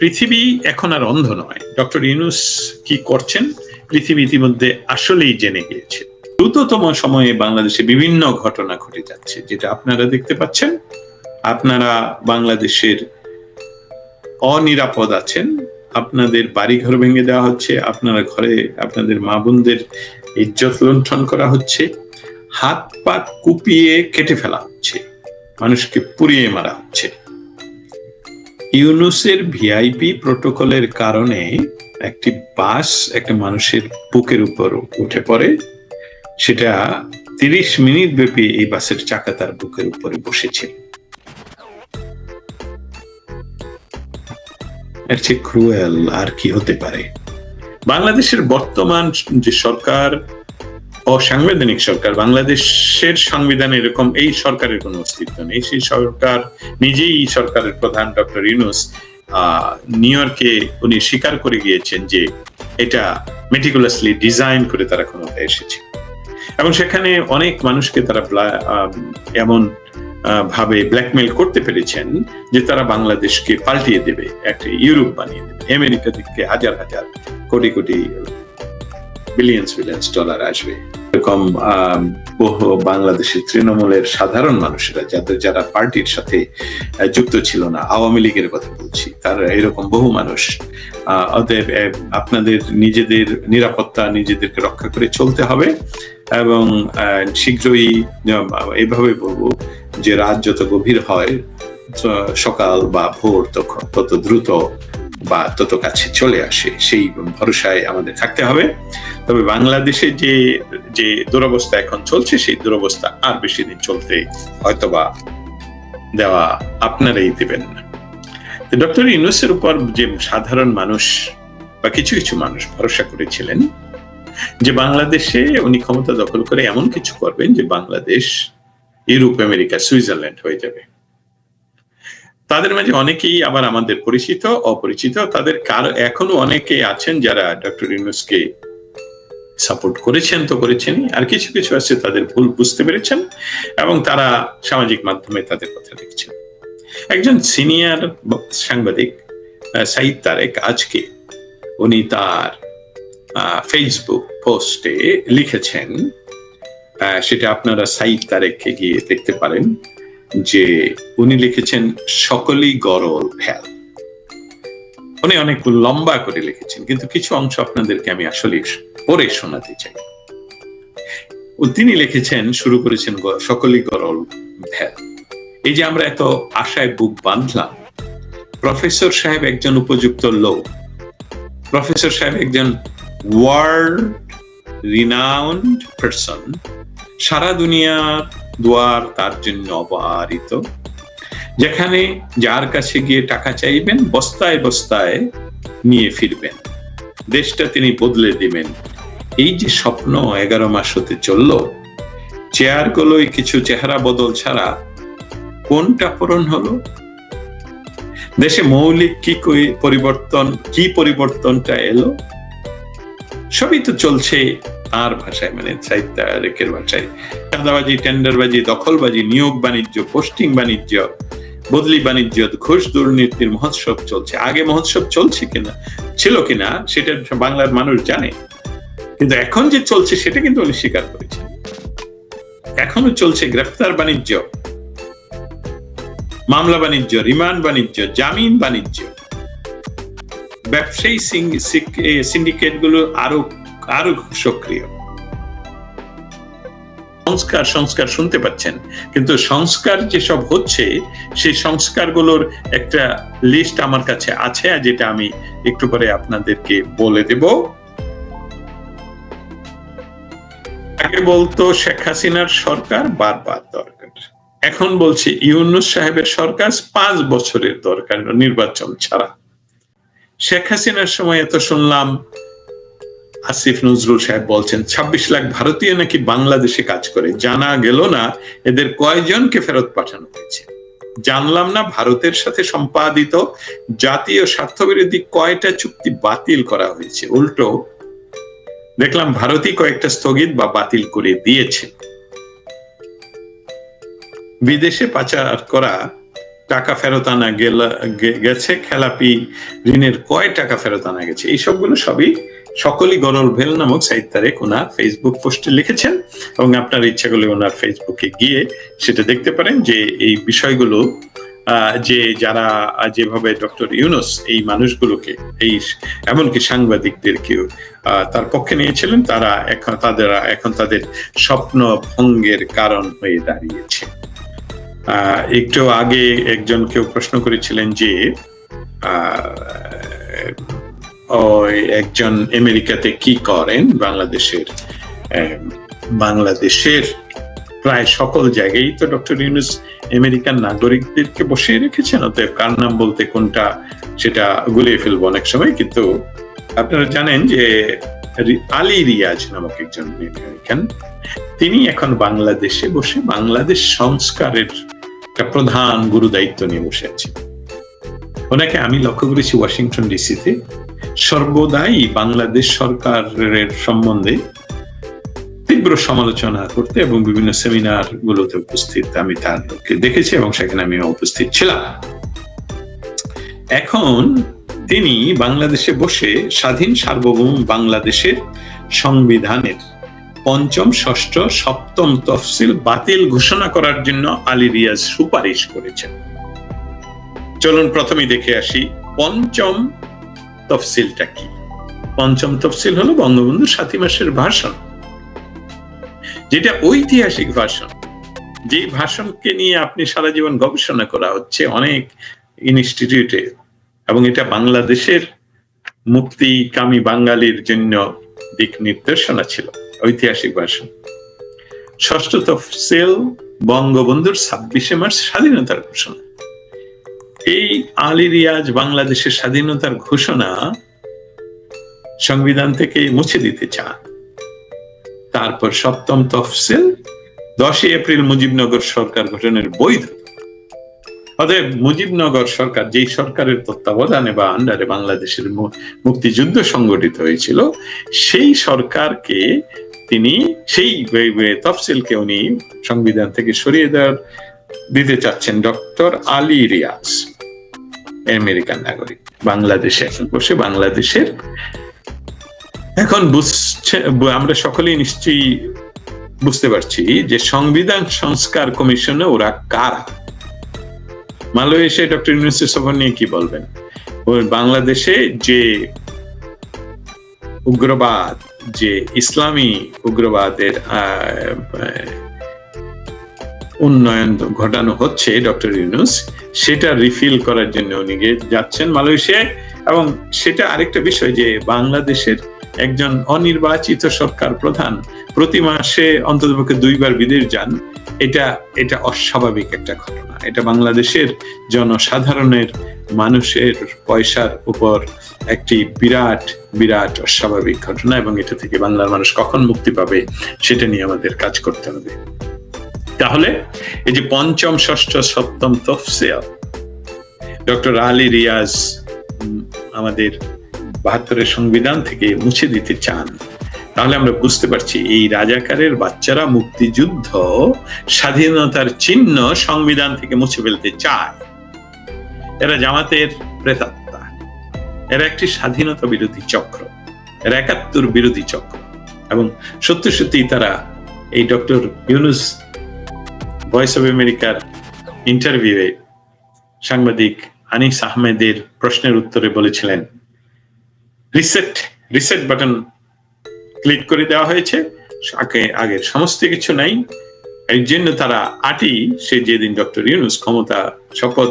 পৃথিবী এখন আর অন্ধ নয়। ডক্টর ইউনুস কি করছেন? পৃথিবী ইতিমধ্যে আসলেই জেনে গিয়েছে। দ্রুততম সময়ে বাংলাদেশে বিভিন্ন ঘটনা ঘটে যাচ্ছে, যেটা আপনারা দেখতে পাচ্ছেন। আপনারা বাংলাদেশের অনিরাপদ আছেন। আপনাদের বাড়িঘর ভেঙে দেওয়া হচ্ছে, আপনারা ঘরে আপনাদের মা বোনদের ইজ্জত লুণ্ঠন করা হচ্ছে। হাত পা কুপিয়ে কেটে ফেলা হচ্ছে, মানুষকে পুড়িয়ে মারা হচ্ছে। ইউনুসের ভিআইপি প্রোটোকলের কারণে একটি বাস একটা মানুষের বুকের উপর উঠে পড়ে। সেটা তিরিশ মিনিট ব্যাপী এই বাসের চাকা তার বুকের উপরে বসেছিল। এর চেয়ে ক্রুয়েল আর কি হতে পারে? বাংলাদেশের বর্তমান যে সরকার অসাংবিধানিক সরকার, বাংলাদেশের সংবিধানে এরকম, এই সরকারের কোনো অস্তিত্ব নেই। সেই সরকার, নিজেই সরকারের প্রধান ডক্টর ইউনুস নিউ ইয়র্কে উনি স্বীকার করে গিয়েছেন যে এটা মেটিকুলাসলি ডিজাইন করে তারা ক্ষমতায় এসেছে। এবং সেখানে অনেক মানুষকে তারা এমন ভাবে ব্ল্যাকমেল করতে পেরেছেন যে তারা বাংলাদেশকে পাল্টিয়ে দেবে, একটা ইউরোপ বানিয়ে দেবে। আমেরিকা থেকে হাজার হাজার crore crore billions billions dollar আসবে। এরকম বহু বাংলাদেশের তৃণমূলের সাধারণ মানুষেরা, যাদের যারা পার্টির সাথে যুক্ত ছিল না, আওয়ামী লীগের কথা বলছি, তার এরকম বহু মানুষ ওদের আপনাদের নিজেদের নিরাপত্তা নিজেদেরকে রক্ষা করে চলতে হবে এবং শীঘ্রই এইভাবে বলব যে রাত যত গভীর হয় সকাল বা ভোর তত দ্রুত বা তত কাছে চলে আসে, সেই ভরসায় আমাদের থাকতে হবে। তবে বাংলাদেশে যে যে দুরবস্থা এখন চলছে, সেই দুরবস্থা আর বেশি দিন চলতে হয়তোবা দেওয়া আপনারাই দেবেন না। ডক্টর ইউনুসের উপর যে সাধারণ মানুষ বা কিছু কিছু মানুষ ভরসা করেছিলেন, যে বাংলাদেশে উনি ক্ষমতা দখল করে এমন কিছু করবেন যে বাংলাদেশ ইউরোপ, আমেরিকা, সুইজারল্যান্ড হয়ে যাবে। তাদের মাঝে অনেকেই আবার আমাদের পরিচিত, অপরিচিত। তাদের কারও, এখনও অনেকে আছেন যারা ডক্টর ইউনুসকে সাপোর্ট করেছেন তো করেছেনই। আর কিছু কিছু আছে তাদের ভুল বুঝতে পেরেছেন এবং তারা সামাজিক মাধ্যমে তাদের কথা লিখছেন। একজন সিনিয়র সাংবাদিক সাইদ তারেক আজকে উনি তার ফেসবুক পোস্টে লিখেছেন সেটা আপনারা সাইদ তারেককে গিয়ে দেখতে পারেন। যে উনি লিখেছেন সকলেই গরল ভ্যাল উনি অনেক লম্বা করে লিখেছেন, কিন্তু কিছু অংশ আপনাদেরকে আমি আসলে পরে শোনাতে চাই। তিনি লিখেছেন, শুরু করেছেন সকলেই গরল ভ্যাল এই যে আমরা এত আশায় বুক বাঁধলাম, প্রফেসর সাহেব একজন উপযুক্ত লোক। প্রফেসর সাহেব একজন ওয়ার্ল্ড রিনাউন্ড পার্সন সারা দুনিয়ার দুয়ার তার জন্য অবারিত যেখানে যার কাছে গিয়ে টাকা চাইবেন, বস্তায় বস্তায় নিয়ে ফিরবেন। দেশটা তিনি বদলে দিবেন। এই যে স্বপ্ন এগারো মাস হতে চলল চেয়ারগুলোই কিছু চেহারা বদল ছাড়া কোনটা পূরণ হলো? দেশে মৌলিক কি পরিবর্তন, কি পরিবর্তনটা এলো? সবই তো চলছে তার ভাষায় মানে সাহিত্যের ভাষায়। চাঁদাবাজি, টেন্ডারবাজি, দখলবাজি, নিয়োগ বাণিজ্য, পোস্টিং বাণিজ্য, বদলি বাণিজ্য, ঘুষ দুর্নীতির মহোৎসব চলছে। আগে মহোৎসব চলছে কিনা, ছিল কিনা, সেটা বাংলার মানুষ জানে। কিন্তু এখন যে চলছে, সেটা কিন্তু উনি স্বীকার করেছেন। এখনও চলছে গ্রেফতার বাণিজ্য। মামলা বাণিজ্য, রিমান্ড বাণিজ্য, জামিন বাণিজ্য। ব্যবসায়ী সিন্ডিকেটগুলো আরও আরও সক্রিয়। সংস্কার সংস্কার শুনতে পাচ্ছেন। কিন্তু সংস্কার যেসব হচ্ছে, সেই সংস্কারগুলোর একটা লিস্ট আমার কাছে আছে যেটা আমি একটু পরে আপনাদেরকে বলে দেব। আগে বলতো শেখ হাসিনার সরকার বারবার দরকার। এখন বলছি ইউনুস সাহেবের সরকার পাঁচ বছরের দরকার নির্বাচন ছাড়া। শেখ হাসিনার সময় এত শুনলাম আসিফ নজরুল সাহেব বলছেন ২৬ লাখ ভারতীয় নাকি বাংলাদেশে কাজ করে? জানা গেল না, এদের কয়জনকে ফেরত পাঠানো হয়েছে। জানলাম না ভারতের সাথে সম্পাদিত জাতীয় স্বার্থবিরোধী কয়টা চুক্তি বাতিল করা হয়েছে। উল্টো, দেখলাম ভারতই কয়েকটা স্থগিত বা বাতিল করে দিয়েছে। বিদেশে পাচার করা টাকা ফেরত আনা গেছে, খেলাপি ঋণের কয় টাকা ফেরত আনা গেছে? এই সবগুলো সবই সকলই গরল ভেল নামক সাহিত্যারে ওনার ফেসবুক পোস্টে লিখেছেন এবং আপনার ইচ্ছা করলে ওনার ফেসবুকে গিয়ে সেটা দেখতে পারেন যে এই বিষয়গুলো যে যারা যেভাবে ডক্টর ইউনুস এই মানুষগুলোকে, এই এমনকি সাংবাদিকদেরকেও তার পক্ষে নিয়েছিলেন, তারা এখন তাদের এখন তাদের স্বপ্ন ভঙ্গের কারণ হয়ে দাঁড়িয়েছে। একটু আগে একজন কেউ প্রশ্ন করেছিলেন যে একজন আমেরিকাতে কি করেন, বাংলাদেশের বাংলাদেশের প্রায় সকল জায়গায় তো ডক্টর ইউনুস আমেরিকান নাগরিকদেরকে বসিয়ে রেখেছেন, অতএব কার নাম বলতে কোনটা সেটা গুলিয়ে ফেলব অনেক সময়, কিন্তু আপনারা জানেন যে আলী রিয়াজ নামক একজন আমেরিকান, তিনি এখন বাংলাদেশে বসে বাংলাদেশ সংস্কারের একটা প্রধান গুরু দায়িত্ব নিয়ে বসে আছেন। ওনাকে আমি লক্ষ্য করেছি ওয়াশিংটন ডিসিতে। সর্বদাই বাংলাদেশ সরকারের সম্বন্ধে তীব্র সমালোচনা করতে এবং বিভিন্ন সেমিনার গুলোতে উপস্থিত আমি তারকে দেখেছি এবং সেখানে আমি উপস্থিত ছিলাম। এখন তিনি বাংলাদেশে বসে স্বাধীন সার্বভৌম বাংলাদেশের সংবিধানের পঞ্চম, ষষ্ঠ, সপ্তম তফসিল বাতিল ঘোষণা করার জন্য আলী রিয়াজ সুপারিশ করেছেন। চলুন প্রথমে দেখে আসি পঞ্চম তফসিলটা কি? পঞ্চম তফসিল হলো বঙ্গবন্ধু সাথী মাসের ভাষণ। যেটা ঐতিহাসিক ভাষণ। যে ভাষণকে নিয়ে আপনি সারা জীবন গবেষণা করা হচ্ছে অনেক ইনস্টিটিউটে এবং এটা বাংলাদেশের মুক্তিকামী বাঙালির জন্য দিক নির্দেশনা ছিল, ঐতিহাসিক ভাষণ। ষষ্ঠ তফসিল বঙ্গবন্ধুর ছাব্বিশে মার্চ স্বাধীনতার ঘোষণা। এই আলী রিয়াজ বাংলাদেশের স্বাধীনতার ঘোষণা সংবিধান থেকে মুছে দিতে চান। তারপর সপ্তম তফসিল দশই এপ্রিল মুজিবনগর সরকার গঠনের বৈধ। অতএব মুজিবনগর সরকার যেই সরকারের তত্ত্বাবধানে বা আন্ডারে বাংলাদেশের মুক্তিযুদ্ধ সংগঠিত হয়েছিল, সেই সরকারকে তিনি সেই তফসিলকে উনি সংবিধান থেকে সরিয়ে দেওয়ার দিতে চাচ্ছেন ডক্টর আলী রিয়াজ। আমেরিকান নাগরিক। বাংলাদেশে এখন বসে বাংলাদেশের এখন বুঝছে, আমরা সকলেই নিশ্চয়ই বুঝতে পারছি যে সংবিধান সংস্কার কমিশনে ওরা কারা? মালয়েশিয়া ডক্টর ইউনুসের সফর নিয়ে কি বলবেন? বাংলাদেশে যে উগ্রবাদ, যে ইসলামী উগ্রবাদের উন্নয়ন ঘটানো হচ্ছে, ডক্টর ইউনুস। সেটা রিফিল করার জন্য উনি যাচ্ছেন মালয়েশিয়ায়। এবং সেটা আরেকটা বিষয় যে, বাংলাদেশের একজন অনির্বাচিত সরকার প্রধান প্রতি মাসে অন্ততপক্ষে দুইবার বিদেশ যান, এটা এটা অস্বাভাবিক একটা ঘটনা। এটা বাংলাদেশের জনসাধারণের মানুষের পয়সার উপর একটি বিরাট বিরাট অস্বাভাবিক ঘটনা এবং এটা থেকে বাংলার মানুষ কখন মুক্তি পাবে, সেটা নিয়ে আমাদের কাজ করতে হবে। তাহলে এই যে পঞ্চম, ষষ্ঠ, সপ্তম তফসিল ডক্টর আলী রিয়াজ আমাদের বাহাত্তরের সংবিধান থেকে মুছে দিতে চান, তাহলে আমরা বুঝতে পারছি এই রাজাকারের বাচ্চারা মুক্তিযুদ্ধ স্বাধীনতার চিহ্ন সংবিধান থেকে মুছে ফেলতে চায়। এরা জামাতের প্রেতাত্মা। এরা একটি স্বাধীনতা বিরোধী চক্র। এরা একাত্তর বিরোধী চক্র। এবং সত্যি সত্যি তারা এই ডক্টর ইউনুস ভয়েস অব আমেরিকার ইন্টারভিউয়ে সাংবাদিক আনিস আহমেদের প্রশ্নের উত্তরে বলেছিলেন রিসেট রিসেট বাটন ক্লিক করে দেওয়া হয়েছে। আগে আগের সমস্ত কিছু নাই। এই জন্য তারা আটি সে যেদিন ডক্টর ইউনুস ক্ষমতা শপথ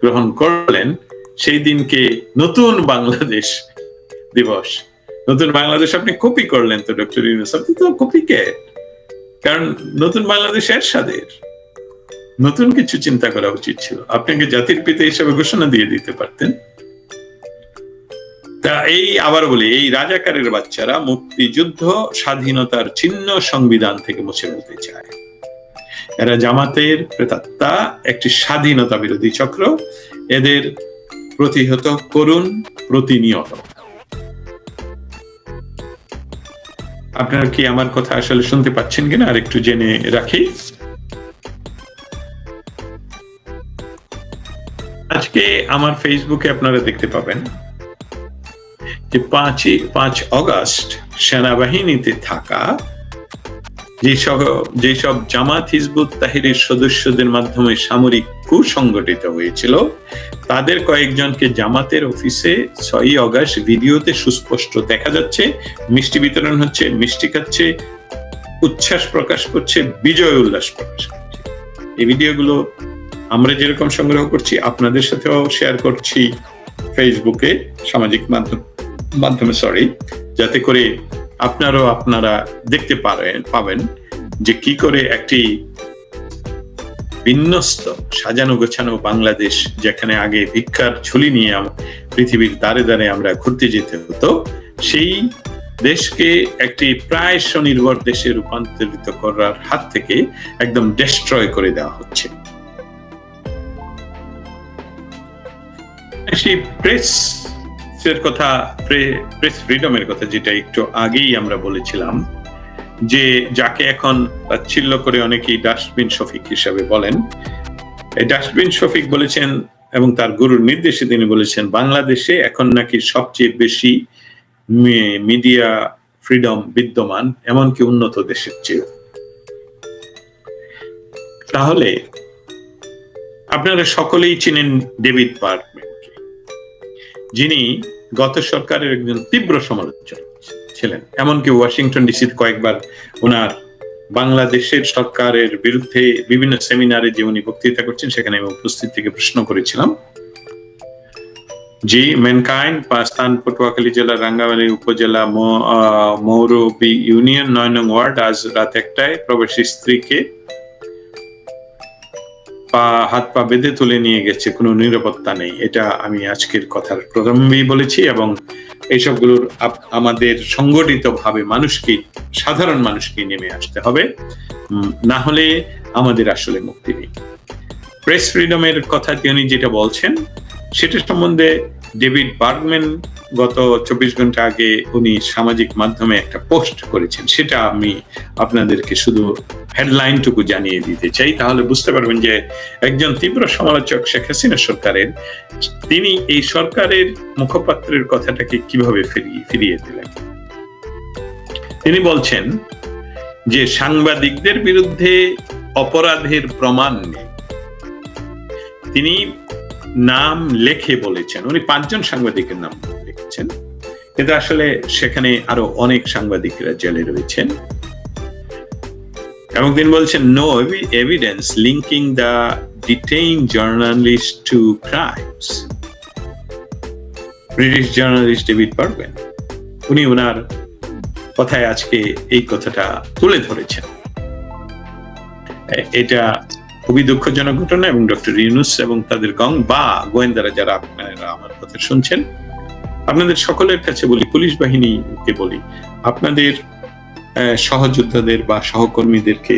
গ্রহণ করলেন, সেই দিনকে নতুন বাংলাদেশ দিবস। নতুন বাংলাদেশ আপনি কপি করলেন তো ডক্টর ইউনুস। আপনি তো কপি কে? কারণ নতুন বাংলাদেশ এরশাদের নতুন কিছু চিন্তা করা উচিত ছিল। আপনাকে জাতির পিতা হিসাবে ঘোষণা দিয়ে দিতে পারতেন। তা এই আবার বলি, এই রাজাকারের বাচ্চারা মুক্তিযুদ্ধ স্বাধীনতার চিহ্ন সংবিধান থেকে মুছে ফেলতে চায়। এরা জামাতের প্রেতাত্মা, একটি স্বাধীনতা বিরোধী চক্র। এদের প্রতিহত করুন, প্রতিনিয়ত। আপনারা কি আমার কথা আসলে শুনতে পাচ্ছেন কিনা? আর একটু জেনে রাখি। আজকে আমার ফেসবুকে আপনারা দেখতে পাবেন যে পাঁচই, পাঁচ অগস্ট সেনাবাহিনীতে থাকা যেসব যেসব জামাত হিজবুত তাহিরের সদস্যদের মাধ্যমে সামরিক কু সংগঠিত হয়েছিল, তাদের কয়েকজনকে জামাতের অফিসে ছয়ই অগস্ট ভিডিওতে সুস্পষ্ট দেখা যাচ্ছে। মিষ্টি বিতরণ হচ্ছে, মিষ্টি খাচ্ছে, উচ্ছ্বাস প্রকাশ করছে, বিজয় উল্লাস প্রকাশ করছে। এই ভিডিওগুলো আমরা যেরকম সংগ্রহ করছি, আপনাদের সাথেও শেয়ার করছি ফেসবুকে সামাজিক মাধ্যম মাধ্যমে সরি যাতে করে আপনারও আপনারা দেখতে পারেন পাবেন যে কি করে একটি বিন্যস্ত, সাজানো গোছানো বাংলাদেশ, যেখানে আগে ভিক্ষার ঝুলি নিয়ে পৃথিবীর দ্বারে দ্বারে আমরা ঘুরতে যেতে হতো, সেই দেশকে একটি প্রায় স্বনির্ভর দেশে রূপান্তরিত করার হাত থেকে একদম ডেস্ট্রয় করে দেওয়া হচ্ছে। সেই প্রেস এর কথা প্রেস ফ্রিডমের কথা যেটা একটু আগেই আমরা বলেছিলাম, যে যাকে এখন তাচ্ছিল্য করে অনেকেই ডাস্টবিন শফিক হিসাবে বলেন। এই ডাস্টবিন শফিক বলেছেন এবং তার গুরুর নির্দেশে তিনি বলেছেন, বাংলাদেশে এখন নাকি সবচেয়ে বেশি মিডিয়া ফ্রিডম বিদ্যমান, এমনকি উন্নত দেশের চেয়ে তাহলে আপনারা সকলেই চিনেন ডেভিড পার্কম্যানকে যিনি গত সরকারের একজন তীব্র সমালোচক ছিলেন। এমনকি ওয়াশিংটন ডিসিতে কয়েকবার ওনার বাংলাদেশের সরকারের বিরুদ্ধে বিভিন্ন সেমিনারে যে উনি বক্তৃতা করছেন, সেখানে আমি উপস্থিত থেকে প্রশ্ন করেছিলাম জি মেনকাইন পাস্তান পটুয়াখালী জেলার রাঙ্গামালী উপজেলা মৌরবী ইউনিয়ন নয় নং ওয়ার্ড আজ রাত একটায় প্রবাসী স্ত্রীকে পা, হাত পা বেঁধে তুলে নিয়ে গেছে, কোনো নিরাপত্তা নেই। এটা আমি আজকের কথার প্রথমেই বলেছি এবং এইসবগুলোর আমাদের সংগঠিত ভাবে মানুষকে, সাধারণ মানুষকে নেমে আসতে হবে। না হলে আমাদের আসলে মুক্তি নেই। প্রেস ফ্রিডমের কথা তিনি যেটা বলছেন, সেটা সম্বন্ধে ডেভিড বার্গম্যান গত চব্বিশ ঘণ্টা আগে উনি সামাজিক মাধ্যমে একটা পোস্ট করেছেন। সেটা আমি আপনাদেরকে শুধু হেডলাইনটুকু জানিয়ে দিতে চাই। তাহলে বুঝতে পারবেন যে একজন তীব্র সমালোচক শেখ হাসিনা সরকারের, তিনি এই সরকারের মুখপাত্রের কথাটাকে কীভাবে ফিরিয়ে ফিরিয়ে দিলেন? তিনি বলছেন যে সাংবাদিকদের বিরুদ্ধে অপরাধের প্রমাণ নেই। তিনি নাম লেখে বলেছেন। উনি পাঁচজন সাংবাদিকের নাম লিখেছেন। কিন্তু আসলে সেখানে আরও অনেক সাংবাদিকরা জেলে রয়েছেন। এবং তিনি বলছেন no evidence linking the detain journalist to crimes British journalist David পারবেন উনি ওনার কথায় আজকে এই কথাটা তুলে ধরেছেন। এটা খুবই দুঃখজনক ঘটনা এবং ডক্টর ইউনুস এবং তাদের গং বা গোয়েন্দারা যারা, আপনারা আমার কথা শুনছেন, আপনাদের সকলের কাছে বলি, পুলিশ বাহিনীকে বলি, আপনাদের সহযোদ্ধাদের বা সহকর্মীদেরকে,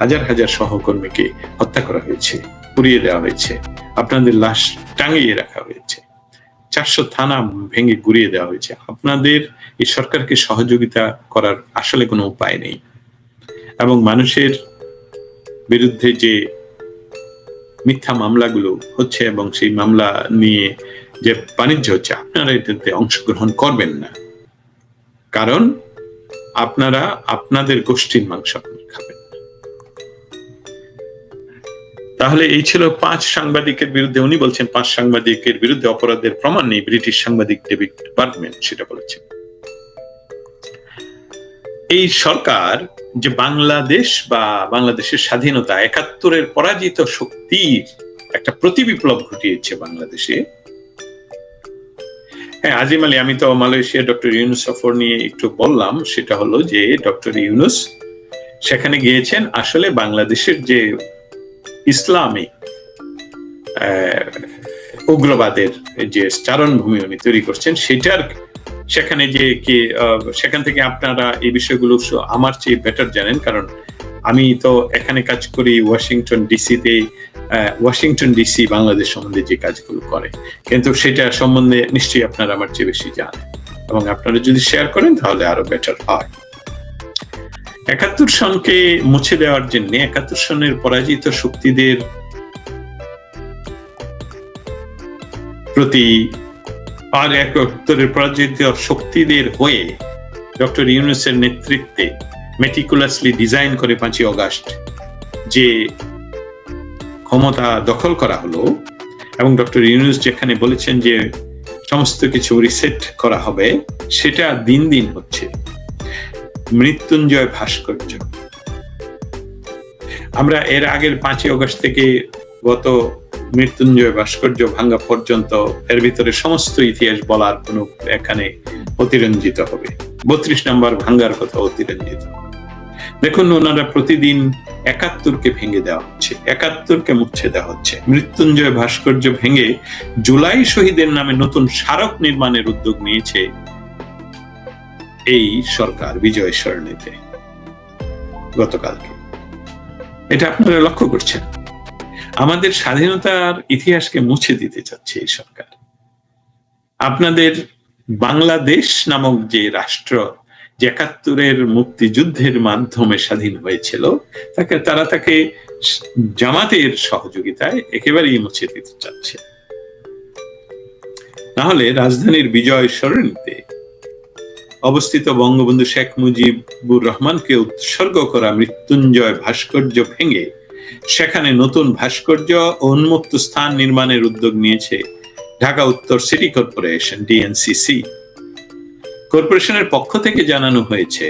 হাজার হাজার সহকর্মীকে হত্যা করা হয়েছে, পুড়িয়ে দেওয়া হয়েছে, আপনাদের লাশ টাঙিয়ে রাখা হয়েছে, চারশো থানা ভেঙে গুড়িয়ে দেওয়া হয়েছে। আপনাদের এই সরকারকে সহযোগিতা করার আসলে কোনো উপায় নেই। এবং মানুষের বিরুদ্ধে যে মিথ্যা মামলাগুলো হচ্ছে এবং সেই মামলা নিয়ে যে বাণিজ্য হচ্ছে, আপনারা এটাতে অংশগ্রহণ করবেন না। কারণ আপনারা আপনাদের গোষ্ঠীর মাংস খাবেন তাহলে এই ছিল পাঁচ সাংবাদিকের বিরুদ্ধে। উনি বলছেন, পাঁচ সাংবাদিকের বিরুদ্ধে অপরাধের প্রমাণ নেই। ব্রিটিশ সাংবাদিক ডেভিড বার্গম্যান সেটা বলেছেন। এই সরকার যে বাংলাদেশ বা বাংলাদেশের স্বাধীনতা একাত্তরের পরাজিত শক্তির একটা প্রতিবিপ্লব ঘটিয়েছে বাংলাদেশে। হ্যাঁ আজিম আলী আমি তো মালয়েশিয়া ডক্টর ইউনুস সফর নিয়ে একটু বললাম সেটা হলো যে ডক্টর ইউনুস সেখানে গিয়েছেন আসলে বাংলাদেশের যে ইসলামিক আহ, উগ্রবাদের যে চারণভূমি উনি তৈরি করছেন সেটার সেখানে যে কি সেখান থেকে আপনারা এই বিষয়গুলো আমার চেয়ে বেটার জানেন, কারণ আমি তো এখানে কাজ করি ওয়াশিংটন ডিসিতে ওয়াশিংটন ডিসি বাংলাদেশ সম্বন্ধে যে কাজগুলো করে। কিন্তু সেটা সম্বন্ধে নিশ্চয়ই আপনারা আমার চেয়ে বেশি জানেন। এবং আপনারা যদি শেয়ার করেন, তাহলে আরও বেটার হয়। একাত্তর সনকে মুছে দেওয়ার জন্য একাত্তর সনের পরাজিত শক্তিদের প্রতি আর একাত্তরের পরাজিত শক্তিদের হয়ে ডক্টর ইউনুসের নেতৃত্বে মেটিকুলাসলি ডিজাইন করে পাঁচই অগাস্ট যে ক্ষমতা দখল করা হলো এবং ডক্টর ইউনুস যেখানে বলেছেন যে সমস্ত কিছু রিসেট করা হবে, সেটা দিন দিন হচ্ছে। মৃত্যুঞ্জয় ভাস্কর্য। আমরা এর আগের পাঁচই অগস্ট থেকে গত মৃত্যুঞ্জয় ভাস্কর্য ভাঙ্গা পর্যন্ত এর ভিতরে সমস্ত ইতিহাস বলার কোনো এখানে অতিরঞ্জিত হবে। বত্রিশ নম্বর ভাঙ্গার কথা অতিরঞ্জিত। দেখুন, ওনারা প্রতিদিন একাত্তরকে ভেঙে দেওয়া হচ্ছে, একাত্তরকে মুছে দেওয়া হচ্ছে। মৃত্যুঞ্জয় ভাস্কর্য ভেঙে জুলাই শহীদের নামে নতুন স্মারক নির্মাণের উদ্যোগ নিয়েছে এই সরকার বিজয় সরণিতে গতকালকে। এটা আপনারা লক্ষ্য করছেন? আমাদের স্বাধীনতার ইতিহাসকে মুছে দিতে চাচ্ছে এই সরকার। আপনাদের বাংলাদেশ নামক যে রাষ্ট্র যে একাত্তরের মুক্তিযুদ্ধের মাধ্যমে স্বাধীন হয়েছিল, তাকে তারা তাকে জামাতের সহযোগিতায় একেবারেই মুছে দিতে চাচ্ছে। নাহলে রাজধানীর বিজয় সরণিতে অবস্থিত বঙ্গবন্ধু শেখ মুজিবুর রহমানকে উৎসর্গ করা মৃত্যুঞ্জয় ভাস্কর্য ভেঙে সেখানে নতুন ভাস্কর্য উন্মুক্ত স্থান নির্মাণের উদ্যোগ নিয়েছে ঢাকা উত্তর সিটি কর্পোরেশন, ডিএনসিসি। কর্পোরেশনের পক্ষ থেকে জানানো হয়েছে,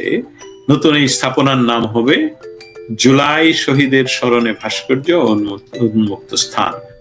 নতুন এই স্থাপনার নাম হবে জুলাই শহীদের স্মরণে ভাস্কর্য উন্মুক্ত স্থান।